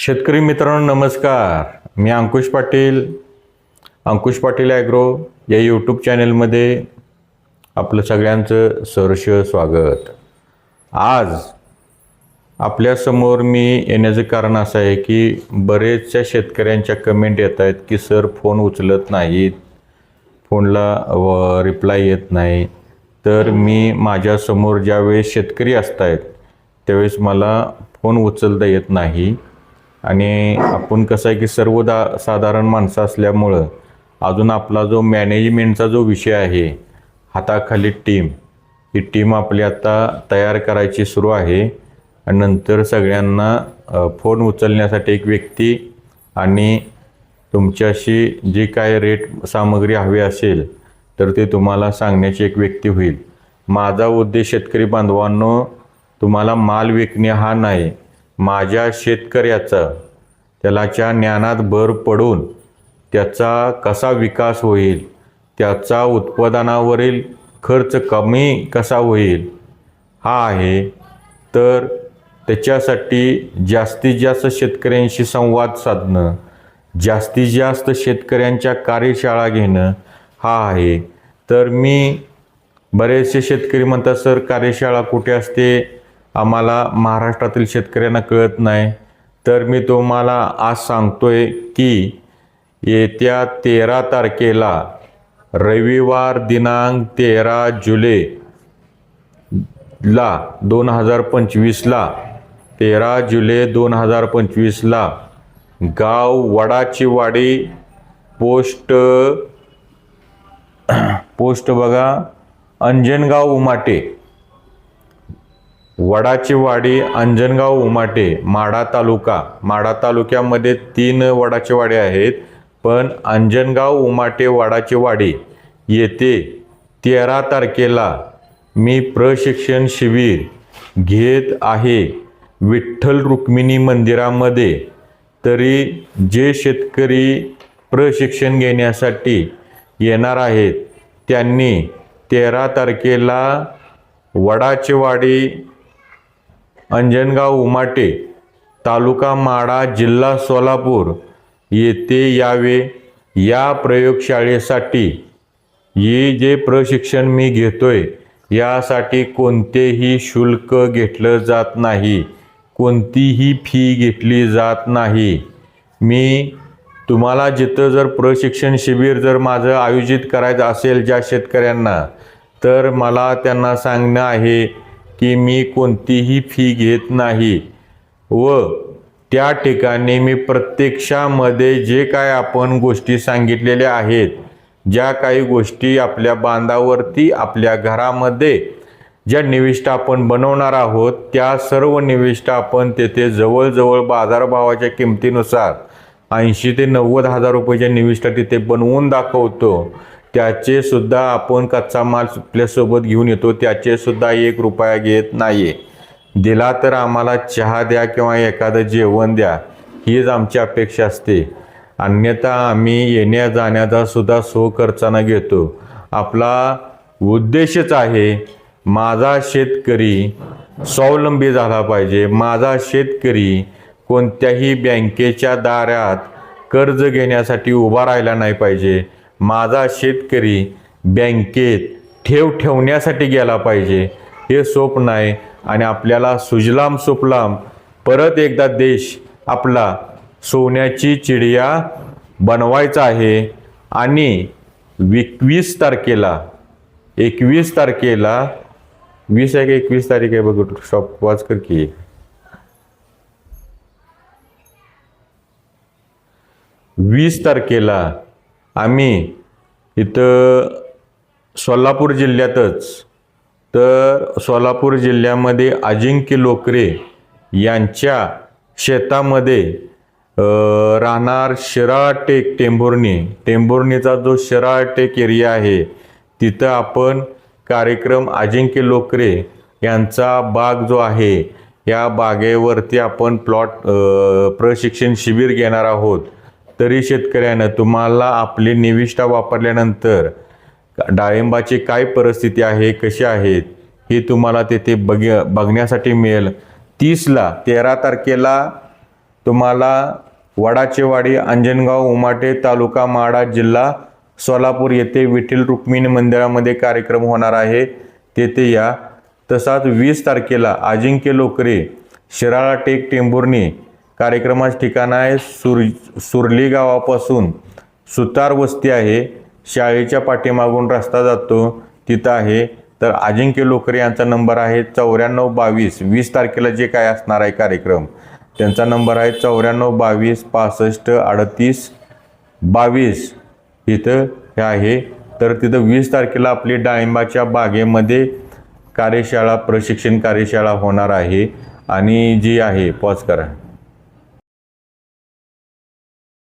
शेतकरी मित्रांनो नमस्कार. मी अंकुश पाटील. अंकुश पाटील ॲग्रो या यूट्यूब चॅनलमध्ये आपलं सगळ्यांचं सहर्ष स्वागत. आज आपल्यासमोर मी येण्याचं कारण असं आहे की बरेचशा शेतकऱ्यांच्या कमेंट येत आहेत की सर फोन उचलत नाहीत. फोनला व रिप्लाय येत नाही. तर मी माझ्यासमोर ज्यावेळेस शेतकरी असत आहेत त्यावेळेस मला फोन उचलता येत नाही. आणि आपण कसं आहे की सर्व दा साधारण माणसं असल्यामुळं अजून आपला जो मॅनेजमेंटचा जो विषय आहे हाताखाली टीम ही टीम आपली आता तयार करायची सुरू आहे. आणि नंतर सगळ्यांना फोन उचलण्यासाठी एक व्यक्ती आणि तुमच्याशी जी काय रेट सामग्री हवी असेल तर ते तुम्हाला सांगण्याची एक व्यक्ती होईल. माझा उद्देश शेतकरी बांधवांनो तुम्हाला माल विकणे हा नाही माझ्या शेतकऱ्याचा त्यालाच्या ज्ञानात भर पडून त्याचा कसा विकास होईल त्याचा उत्पादनावरील खर्च कमी कसा होईल हा आहे. तर त्याच्यासाठी जास्तीत जास्त शेतकऱ्यांशी संवाद साधणं जास्तीत जास्त शेतकऱ्यांच्या कार्यशाळा घेणं हा आहे. तर मी बरेचसे शेतकरी म्हणतात सर कार्यशाळा कुठे असते? आम्हाला महाराष्ट्रातील शेतकऱ्यांना कळत नाही. तर मी तुम्हाला आज सांगतोय की येत्या तेरा तारखेला रविवार दिनांक तेरा जुलै ला दोन हजार पंचवीसला तेरा जुलै दोन हजार पंचवीसला गाव वडाची वाडी पोस्ट पोस्ट बघा अंजनगाव उमाटे. वडाची वाडी अंजनगाव उमाटे माडा तालुका. माडा तालुक्यामध्ये तीन वडाचे वाडे आहेत पण अंजनगाव उमाटे वडाची वाडी येथे तेरा तारखेला मी प्रशिक्षण शिबिर घेत आहे. विठ्ठल रुक्मिणी मंदिरामध्ये. तरी जे शेतकरी प्रशिक्षण घेण्यासाठी येणार आहेत त्यांनी तेरा तारखेला वडाची वाडी अंजनगाव उमाटे तालुका माडा जिल्हा सोलापूर येथे यावे. या प्रयोगशाळेसाठी हे जे प्रशिक्षण मी घेतोय यासाठी कोणतेही शुल्क घेतलं जात नाही कोणतीही फी घेतली जात नाही. मी तुम्हाला जिथं जर प्रशिक्षण शिबिर जर माझं आयोजित करायचं असेल ज्या शेतकऱ्यांना तर मला त्यांना सांगणं आहे की मी कोणतीही फी घेत नाही व त्या ठिकाणी मी प्रत्यक्षामध्ये जे काय आपण गोष्टी सांगितलेल्या आहेत ज्या काही गोष्टी आपल्या बांधावरती आपल्या घरामध्ये ज्या निविष्ठा आपण बनवणार आहोत त्या सर्व निविष्ठा आपण तेथे जवळजवळ बाजारभावाच्या किमतीनुसार ऐंशी ते नव्वद हजार रुपयाच्या निविष्ठा तिथे बनवून दाखवतो. त्याचे सुद्धा आपण कच्चा माल आपल्यासोबत घेऊन येतो. त्याचे सुद्धा एक रुपया घेत नाही दिला तर आम्हाला चहा द्या किंवा एखादं जेवण द्या. हीच आमची अपेक्षा असते. अन्यथा आम्ही येण्या जाण्याचा सुद्धा सो खर्चानं घेतो. आपला उद्देशच आहे माझा शेतकरी स्वावलंबी झाला पाहिजे. माझा शेतकरी कोणत्याही बँकेच्या दारात कर्ज घेण्यासाठी उभा राहिला नाही पाहिजे. माझा शेतकरी बँकेत ठेव ठेवण्यासाठी गेला पाहिजे. हे स्वप्न आहे आणि आपल्याला सुजलाम सुफलाम परत एकदा देश आपला सोन्याची चिडिया बनवायचा आहे. आणि एकवीस तारखेला एकवीस तारखेला वीस आहे का एकवीस तारीख आहे बघ शॉप वाच कर की. वीस तारखेला आम्ही इथं सोलापूर जिल्ह्यातच तर सोलापूर जिल्ह्यामध्ये अजिंक्य लोकरे यांच्या शेतामध्ये राहणार शिराटेक टेंभुर्णी. टेंभुर्णीचा जो शिराटेक एरिया आहे तिथं आपण कार्यक्रम अजिंक्य लोकरे यांचा बाग जो आहे या बागेवरती आपण प्लॉट प्रशिक्षण शिबिर घेणार आहोत. तरी शेतकऱ्यानं तुम्हाला आपली निविष्ठा वापरल्यानंतर डाळिंबाची काय परिस्थिती आहे कशी आहेत हे तुम्हाला तेथे बघ बघण्यासाठी मिळेल. तीसला तेरा तारखेला तुम्हाला वडाचेवाडी अंजनगाव उमाटे तालुका माडा जिल्हा सोलापूर येथे विठ्ठल रुक्मिणी मंदिरामध्ये कार्यक्रम होणार आहे. तेथे या. तसाच वीस तारखेला अजिंक्य लोकरे शिराळा टेक टेंभुर्णी कार्यक्रमाचं ठिकाण आहे सुर सुरली गावापासून सुतार वस्ती आहे. शाळेच्या पाठीमागून रस्ता जातो. तिथं आहे. तर अजिंक्य लोकरे यांचा नंबर आहे चौऱ्याण्णव बावीस. वीस तारखेला जे काय असणार आहे कार्यक्रम त्यांचा नंबर आहे चौऱ्याण्णव बावीस पासष्ट अडतीस बावीस. इथं हे आहे. तर तिथं वीस तारखेला आपली डाळिंबाच्या बागेमध्ये कार्यशाळा प्रशिक्षण कार्यशाळा होणार आहे. आणि जी आहे पॉज करा.